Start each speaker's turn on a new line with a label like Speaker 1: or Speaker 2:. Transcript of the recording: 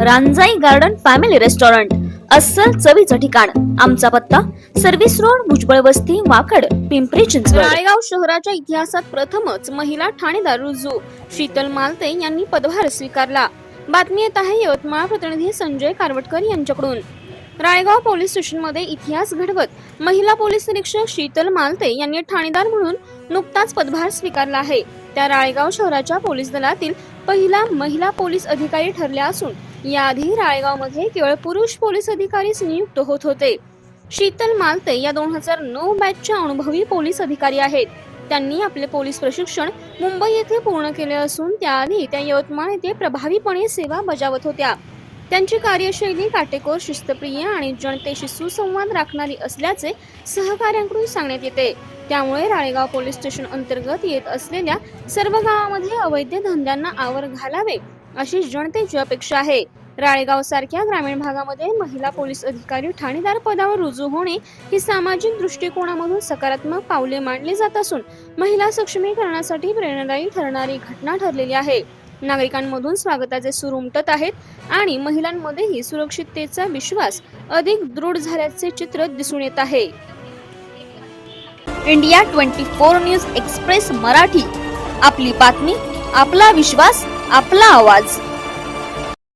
Speaker 1: रांजाई garden family restaurant अस्सल चवीचं ठिकाण आमचा पत्ता सर्व्हिस रोड भुजबळ वस्ती वाकड पिंपरी चिंचवड. राळेगाव शहराच्या इतिहासात प्रथमच महिला ठाणेदार रुजू शीतल मालते यांनी पदभार स्वीकारला. बातमी येत आहे यवतमाळ प्रतिनिधी संजय कारवटकर यांच्याकडून. राळेगाव पोलीस स्टेशनमध्ये इतिहास घडवत महिला पोलीस निरीक्षक शीतल मालते यांनी ठाणेदार म्हणून नुकताच पदभार स्वीकारला आहे. त्या राळेगाव शहराच्या पोलीस दलातील पहिला महिला पोलीस अधिकारी ठरल्या असून याआधी राळेगावमध्ये केवळ पुरुष पोलीस अधिकारीच नियुक्त होत होते. शीतल मालते या दोन हजार नऊ बॅचच्या अनुभवी पोलीस अधिकारी आहेत. त्यांनी आपले पोलीस प्रशिक्षण मुंबई येथे पूर्ण केले असून त्याआधी त्या यवतमाळ येथे प्रभावीपणे सेवा बजावत होत्या. त्यांची कार्यशैली काटेकोर शिस्तप्रिय आणि जनतेशी सुसंवाद राखणारी असल्याचे सहकाऱ्यांकडून सांगण्यात येते. त्यामुळे राळेगाव पोलीस स्टेशन अंतर्गत येत असलेल्या सर्व गावामध्ये अवैध धंद्यांना आवर घालावे अशी जनतेची अपेक्षा आहे. राळेगाव सारख्या ग्रामीण भागामध्ये महिला पोलीस अधिकारी ठाणेदार पदावर रुजू होणे ही सामाजिक दृष्टिकोनामधून सकारात्मक पावले मांडली जात असून महिला सक्षमीकरणासाठी प्रेरणादायी ठरणारी घटना ठरलेली आहे. नागरिकांमधून स्वागताचे सूर उमटत आहेत आणि महिलांमध्येही सुरक्षिततेचा विश्वास अधिक दृढ झाल्याचे चित्र दिसून येत आहे. India twenty four news express Marathi. आपली बातमी आपला विश्वास आपला आवाज.